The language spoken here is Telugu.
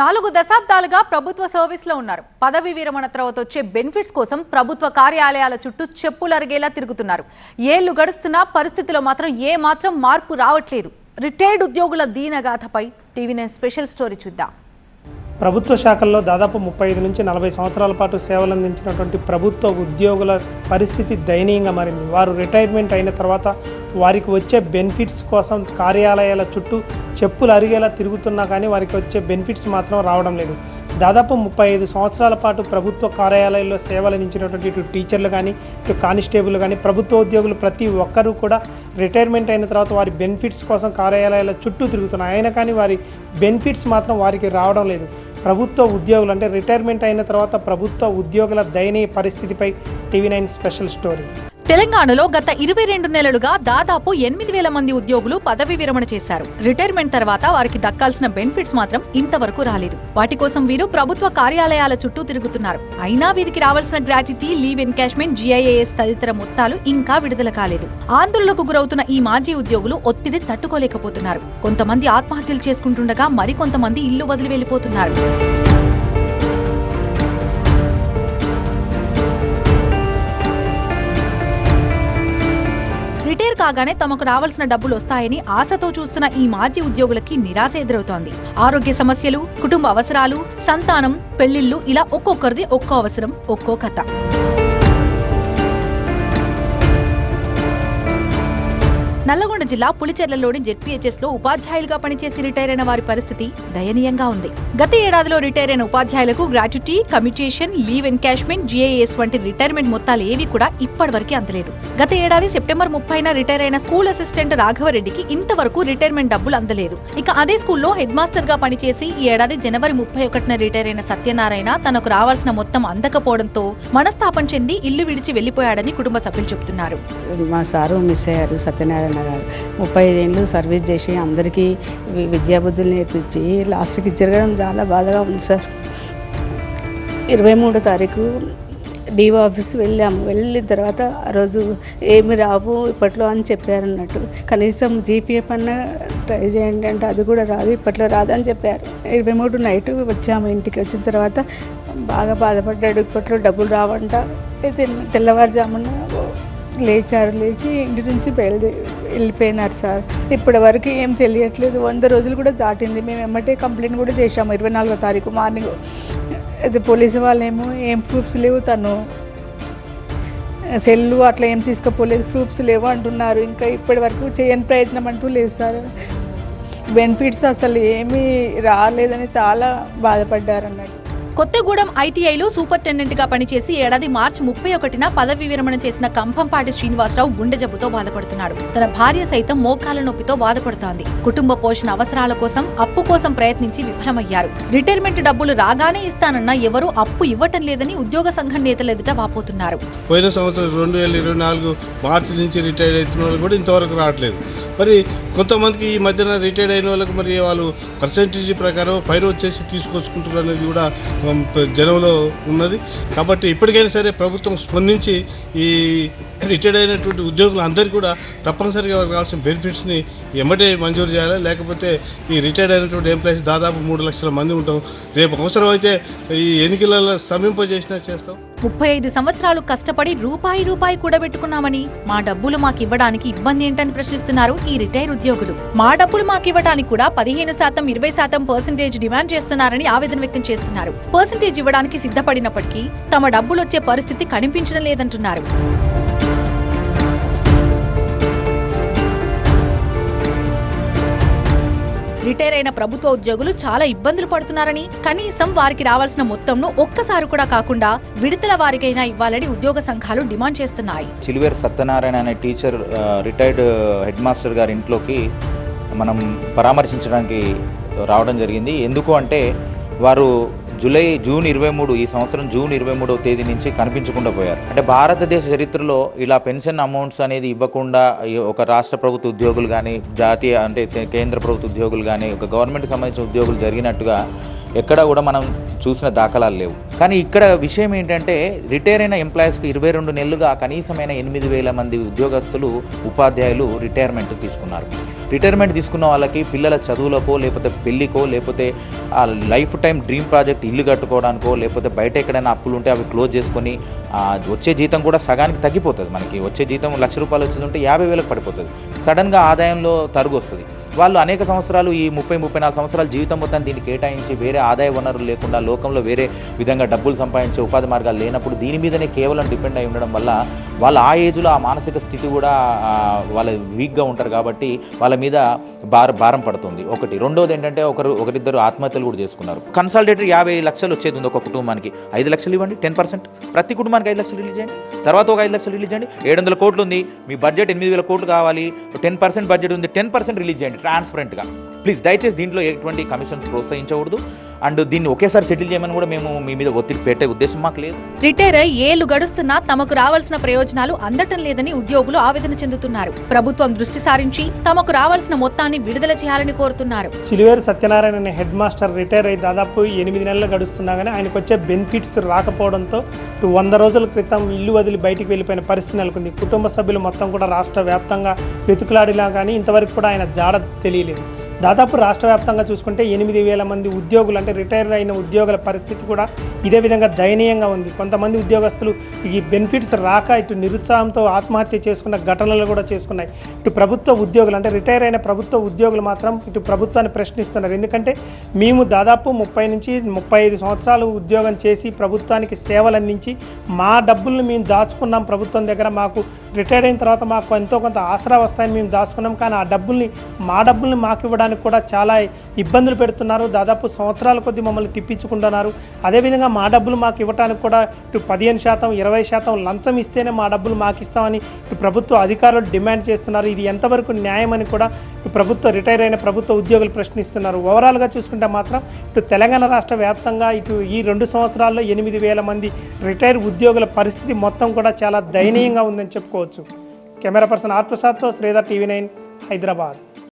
నాలుగు దశాబ్దాలుగా ప్రభుత్వ సర్వీస్లో ఉన్నారు. పదవి విరమణ తర్వాత వచ్చే బెనిఫిట్స్ కోసం ప్రభుత్వ కార్యాలయాల చుట్టూ చెప్పులరిగేలా తిరుగుతున్నారు. ఏళ్ళు గడుస్తున్నా పరిస్థితిలో మాత్రం ఏ మాత్రం మార్పు రావట్లేదు. రిటైర్డ్ ఉద్యోగుల దీనగాథపై టీవీ నైన్ స్పెషల్ స్టోరీ చూద్దాం. ప్రభుత్వ శాఖల్లో దాదాపు ముప్పై ఐదు నుంచి నలభై సంవత్సరాల పాటు సేవలు అందించినటువంటి ప్రభుత్వ ఉద్యోగుల పరిస్థితి దయనీయంగా మారింది. వారు రిటైర్మెంట్ అయిన తర్వాత వారికి వచ్చే బెనిఫిట్స్ కోసం కార్యాలయాల చుట్టూ చెప్పులు అరిగేలా తిరుగుతున్నా కానీ వారికి వచ్చే బెనిఫిట్స్ మాత్రం రావడం లేదు. దాదాపు ముప్పై ఐదు సంవత్సరాల పాటు ప్రభుత్వ కార్యాలయాల్లో సేవలు అందించినటువంటి ఇటు టీచర్లు కానీ ఇటు కానిస్టేబుల్ కానీ ప్రభుత్వ ఉద్యోగులు ప్రతి ఒక్కరూ కూడా రిటైర్మెంట్ అయిన తర్వాత వారి బెనిఫిట్స్ కోసం కార్యాలయాల చుట్టూ తిరుగుతున్నారు. అయినా కానీ వారి బెనిఫిట్స్ మాత్రం వారికి రావడం లేదు. ప్రభుత్వ ఉద్యోగులు అంటే రిటైర్మెంట్ అయిన తర్వాత ప్రభుత్వ ఉద్యోగుల దయనీయ పరిస్థితిపై టీవీ నైన్ స్పెషల్ స్టోరీ. తెలంగాణలో గత ఇరవై రెండు నెలలుగా దాదాపు ఎనిమిది వేల మంది ఉద్యోగులు పదవి విరమణ చేశారు. రిటైర్మెంట్ తర్వాత వారికి దక్కాల్సిన బెనిఫిట్స్ మాత్రం ఇంతవరకు రాలేదు. వాటి కోసం వీరు ప్రభుత్వ కార్యాలయాల చుట్టూ తిరుగుతున్నారు. అయినా వీరికి రావాల్సిన గ్రాట్యుటీ లీవ్ ఎన్కాష్మెంట్ జీఐఏఎస్ తదితర మొత్తాలు ఇంకా విడుదల కాలేదు. ఆందోళనకు గురవుతున్న ఈ మాజీ ఉద్యోగులు ఒత్తిడి తట్టుకోలేకపోతున్నారు. కొంతమంది ఆత్మహత్యలు చేసుకుంటుండగా మరికొంతమంది ఇల్లు వదిలి వెళ్ళిపోతున్నారు కాగానే తమకు రావాల్సిన డబ్బులు వస్తాయని ఆశతో చూస్తున్న ఈ మాజీ ఉద్యోగులకి నిరాశ ఎదురవుతోంది. ఆరోగ్య సమస్యలు కుటుంబ అవసరాలు సంతానం పెళ్ళిళ్ళు ఇలా ఒక్కొక్కరిది ఒక్కో అవసరం ఒక్కో కథ. నల్లగొండ జిల్లా పులిచెర్లలోని జెడ్పీహెచ్ఎస్లో ఉపాధ్యాయులుగా పనిచేసి రిటైర్ అయిన వారి పరిస్థితి దయనీయంగా ఉంది. గత ఏడాదిలో రిటైర్ అయిన ఉపాధ్యాయులకు gratuity commutation leave encashment GAS వంటి రిటైర్మెంట్ మొత్తాలు ఏవి కూడా ఇప్పటివరకు అందలేదు. గత ఏడాది సెప్టెంబర్ ముప్పైన రిటైర్ అయిన స్కూల్ అసిస్టెంట్ రాఘవరెడ్డికి ఇంతవరకు రిటైర్మెంట్ డబ్బులు అందలేదు. ఇక అదే స్కూల్లో హెడ్ మాస్టర్గా పనిచేసి ఈ ఏడాది జనవరి ముప్పై ఒకటిన రిటైర్ అయిన సత్యనారాయణ తనకు రావాల్సిన మొత్తం అందకపోవడంతో మనస్తాపం చెంది ఇల్లు విడిచి వెళ్ళిపోయాడని కుటుంబ సభ్యులు చెబుతున్నారు. మా సారు మిస్ అయ్యారు సత్యనారాయణ. గారు ముప్పై ఐదేళ్ళు సర్వీస్ చేసి అందరికీ విద్యాబుద్ధులు నేర్పించి లాస్ట్కి జరగడం చాలా బాధగా ఉంది సార్. ఇరవై మూడో తారీఖు డీఓ ఆఫీస్ వెళ్ళాము. వెళ్ళిన తర్వాత ఆ రోజు ఏమి రావు ఇప్పట్లో అని చెప్పారు అన్నట్టు. కనీసం జీపీఎఫ్ అన్న ట్రై చేయండి అంటే అది కూడా రాదు ఇప్పట్లో రాదని చెప్పారు. ఇరవై మూడు నైట్ వచ్చాము ఇంటికి వచ్చిన తర్వాత బాగా బాధపడ్డాడు. ఇప్పట్లో డబ్బులు రావంట. తెల్లవారుజామున లేచారు లేచి ఇంటి నుంచి బయలుదేరి వెళ్ళిపోయినారు సార్. ఇప్పటి వరకు ఏం తెలియట్లేదు. వంద రోజులు కూడా దాటింది. మేము ఎమ్మటే కంప్లైంట్ కూడా చేశాము. ఇరవై నాలుగో తారీఖు మార్నింగ్. అయితే పోలీసు వాళ్ళేమో ఏం ప్రూఫ్స్ లేవు తను. సెల్లు అట్లా ఏం తీసుకుపోలేదు. ప్రూఫ్స్ లేవు అంటున్నారు. ఇంకా ఇప్పటి వరకు చేయని ప్రయత్నం అంటూ లేదు సార్. బెనిఫిట్స్ అసలు ఏమీ రాలేదని చాలా బాధపడ్డారు అన్నట్టు కొత్తగూడెం ఐటీఐలో సూపరింటెండెంట్గా పనిచేసి ఏడాది మార్చి ముప్పై ఒకటిన పదవి విరమణ చేసిన కంభంపాటి శ్రీనివాసరావు గుండె జబ్బుతో బాధపడుతున్నాడు. తన భార్య సైతం మోకాల నొప్పితో బాధపడుతోంది. కుటుంబ పోషణ అవసరాల కోసం అప్పు కోసం ప్రయత్నించి విఫలమయ్యారు. రిటైర్మెంట్ డబ్బులు రాగానే ఇస్తానన్నా ఎవరూ అప్పు ఇవ్వటం లేదని ఉద్యోగ సంఘం నేతలు ఎదుట వాపోతున్నారు. పోయిన సంవత్సరం రెండు వేల ఇరవై నాలుగు మార్చి నుంచి రిటైర్ అవుతున్న వాళ్ళు కూడా ఇంతవరకు రావట్లేదు. మరి కొంతమందికి ఈ మధ్యన రిటైర్డ్ అయిన వాళ్ళకి మరి వాళ్ళు పర్సంటేజ్ ప్రకారం పైరు వచ్చేసి తీసుకొచ్చుకుంటారు అనేది కూడా జనంలో ఉన్నది. కాబట్టి ఇప్పటికైనా సరే ప్రభుత్వం స్పందించి ఈ రిటైర్డ్ అయినటువంటి ఉద్యోగులు అందరికీ కూడా తప్పనిసరిగా వారికి కావాల్సిన బెనిఫిట్స్ని ఎమ్మటే మంజూరు చేయాలి. లేకపోతే ఈ రిటైర్డ్ అయినటువంటి ఎంప్లాయీస్ దాదాపు మూడు లక్షల మంది ఉంటాం. రేపు అవసరమైతే ఈ ఎన్నికలలో స్తంభింపజేసినా చేస్తాం. ముప్పై ఐదు సంవత్సరాలు కష్టపడి రూపాయి రూపాయి కూడబెట్టుకున్నామని మా డబ్బులు మాకు ఇవ్వడానికి ఇబ్బంది ఏంటని ప్రశ్నిస్తున్నారు ఈ రిటైర్ ఉద్యోగులు. మా డబ్బులు మాకు ఇవ్వడానికి కూడా పదిహేను శాతం ఇరవై శాతం పర్సెంటేజ్ డిమాండ్ చేస్తున్నారని ఆవేదన వ్యక్తం చేస్తున్నారు. పర్సెంటేజ్ ఇవ్వడానికి సిద్ధపడినప్పటికీ తమ డబ్బులు వచ్చే పరిస్థితి కనిపించడం లేదంటున్నారు. రిటైర్ అయిన ప్రభుత్వ ఉద్యోగులు చాలా ఇబ్బందులు పడుతున్నారని కనీసం వారికి రావాల్సిన మొత్తంను ఒక్కసారి కూడా కాకుండా విడతల వారికైనా ఇవ్వాలని ఉద్యోగ సంఘాలు డిమాండ్ చేస్తున్నాయి. చిలువేరు సత్యనారాయణ అనే టీచర్ రిటైర్డ్ హెడ్ మాస్టర్ గారి ఇంట్లోకి మనం పరామర్శించడానికి రావడం జరిగింది. ఎందుకు అంటే వారు జూలై జూన్ ఇరవై మూడు ఈ సంవత్సరం జూన్ ఇరవై మూడవ తేదీ నుంచి కనిపించకుండా పోయారు. అంటే భారతదేశ చరిత్రలో ఇలా పెన్షన్ అమౌంట్స్ అనేది ఇవ్వకుండా ఒక రాష్ట్ర ప్రభుత్వ ఉద్యోగులు కానీ జాతీయ అంటే కేంద్ర ప్రభుత్వ ఉద్యోగులు కానీ ఒక గవర్నమెంట్ సంబంధించిన ఉద్యోగులు జరిగినట్టుగా ఎక్కడ కూడా మనం చూసిన దాఖలాలు లేవు. కానీ ఇక్కడ విషయం ఏంటంటే రిటైర్ అయిన ఎంప్లాయీస్కి ఇరవై రెండు నెలలుగా కనీసమైన ఎనిమిది వేల మంది ఉద్యోగస్తులు ఉపాధ్యాయులు రిటైర్మెంట్ తీసుకున్నారు. రిటైర్మెంట్ తీసుకున్న వాళ్ళకి పిల్లల చదువులకో లేకపోతే పెళ్ళికో లేకపోతే ఆ లైఫ్ టైం డ్రీమ్ ప్రాజెక్ట్ ఇల్లు కట్టుకోవడానికో లేకపోతే బయట ఎక్కడైనా అప్పులు ఉంటే అవి క్లోజ్ చేసుకొని వచ్చే జీతం కూడా సగానికి తగ్గిపోతుంది మనకి. వచ్చే జీతం లక్ష రూపాయలు వచ్చేది ఉంటే యాభై వేలకు పడిపోతుంది. సడన్గా ఆదాయంలో తరుగు వస్తుంది. వాళ్ళు అనేక సంవత్సరాలు ఈ ముప్పై ముప్పై నాలుగు సంవత్సరాల జీవితం మొత్తం దీన్ని కేటాయించి వేరే ఆదాయ వనరులు లేకుండా లోకంలో వేరే విధంగా డబ్బులు సంపాదించే ఉపాధి మార్గాలు లేనప్పుడు దీని మీదనే కేవలం డిపెండ్ అయి ఉండడం వల్ల వాళ్ళ ఆ ఏజ్లో ఆ మానసిక స్థితి కూడా వాళ్ళ వీక్గా ఉంటారు కాబట్టి వాళ్ళ మీద భార భారం పడుతుంది. ఒకటి. రెండోది ఏంటంటే ఒకరు ఒకరిద్దరు ఆత్మహత్యలు కూడా చేసుకున్నారు. కన్సల్టేటర్ యాభై లక్షలు వచ్చేది ఉంది ఒక కుటుంబానికి. ఐదు లక్షలు ఇవ్వండి టెన్ పర్సెంట్. ప్రతి కుటుంబానికి ఐదు లక్షలు రిలీజ్ చేయండి. తర్వాత ఒక ఐదు లక్షలు రిలీజ్ చేయండి. ఏడు వందల కోట్లు ఉంది. మీ బడ్జెట్ ఎనిమిది వేల కోట్లు కావాలి. టెన్ పర్సెంట్ బడ్జెట్ ఉంది. టెన్ పర్సెంట్ రిలీజ్ చేయండి. ట్రాన్స్పరెంట్గా ప్లీజ్ దయచేసి దీంట్లో ఎటువంటి కమిషన్స్ ప్రోత్సహించకూడదు. అండ్ దీన్ని ఒకేసారి సెటిల్ చేయమని కూడా మేము మీ మీద ఒత్తిడి పెట్టే ఉద్దేశం మాకు లేదు. రిటైర్ అయి ఏళ్ళు గడుస్తున్నా తమకు రావాల్సిన ప్రయోజనాలు అందటం లేదని ఉద్యోగులు ఆవేదన చెందుతున్నారు. ప్రభుత్వం దృష్టి సారించి తమకు రావాల్సిన మొత్తాన్ని విడుదల చేయాలని కోరుతున్నారు. చిలువేరు సత్యనారాయణ అనే హెడ్ మాస్టర్ రిటైర్ అయ్యి దాదాపు ఎనిమిది నెలలు గడుస్తున్నా కానీ ఆయనకు వచ్చే బెనిఫిట్స్ రాకపోవడంతో వంద రోజుల క్రితం ఇల్లు వదిలి బయటికి వెళ్ళిపోయిన పరిస్థితి నెలకొంది. కుటుంబ సభ్యులు మొత్తం కూడా రాష్ట్ర వ్యాప్తంగా వెతుకులాడిలా కానీ ఇంతవరకు కూడా ఆయన జాడ తెలియలేదు. దాదాపు రాష్ట్ర వ్యాప్తంగా చూసుకుంటే ఎనిమిది వేల మంది ఉద్యోగులు అంటే రిటైర్ అయిన ఉద్యోగుల పరిస్థితి కూడా ఇదే విధంగా దయనీయంగా ఉంది. కొంతమంది ఉద్యోగస్తులు ఈ బెనిఫిట్స్ రాక ఇటు నిరుత్సాహంతో ఆత్మహత్య చేసుకున్న ఘటనలు కూడా చేసుకున్నాయి. ఇటు ప్రభుత్వ ఉద్యోగులు అంటే రిటైర్ అయిన ప్రభుత్వ ఉద్యోగులు మాత్రం ఇటు ప్రభుత్వాన్ని ప్రశ్నిస్తున్నారు. ఎందుకంటే మేము దాదాపు ముప్పై నుంచి ముప్పై ఐదు సంవత్సరాలు ఉద్యోగం చేసి ప్రభుత్వానికి సేవలు అందించి మా డబ్బుల్ని మేము దాచుకున్నాం ప్రభుత్వం దగ్గర. మాకు రిటైర్ అయిన తర్వాత మాకు ఎంతో కొంత ఆసరా వస్తాయని మేము దాచుకున్నాం. కానీ ఆ డబ్బుల్ని మా డబ్బుల్ని మాకు ఇవ్వడానికి కూడా చాలా ఇబ్బందులు పెడుతున్నారు. దాదాపు సంవత్సరాల కొద్దీ మమ్మల్ని తిప్పించుకుంటున్నారు. అదేవిధంగా మా డబ్బులు మాకు ఇవ్వడానికి కూడా ఇటు పదిహేను శాతం ఇరవై శాతం లంచం ఇస్తేనే మా డబ్బులు మాకు ఇస్తామని ఇటు ప్రభుత్వ అధికారులు డిమాండ్ చేస్తున్నారు. ఇది ఎంతవరకు న్యాయమని కూడా ప్రభుత్వ రిటైర్ అయిన ప్రభుత్వ ఉద్యోగులు ప్రశ్నిస్తున్నారు. ఓవరాల్గా చూసుకుంటే మాత్రం ఇటు తెలంగాణ రాష్ట్ర వ్యాప్తంగా ఇటు ఈ రెండు సంవత్సరాల్లో ఎనిమిది వేల మంది రిటైర్ ఉద్యోగుల పరిస్థితి మొత్తం కూడా చాలా దయనీయంగా ఉందని చెప్పుకోవచ్చు. కెమెరా పర్సన్ ఆర్ ప్రసాద్తో శ్రీధర్ టీవీ నైన్ హైదరాబాద్.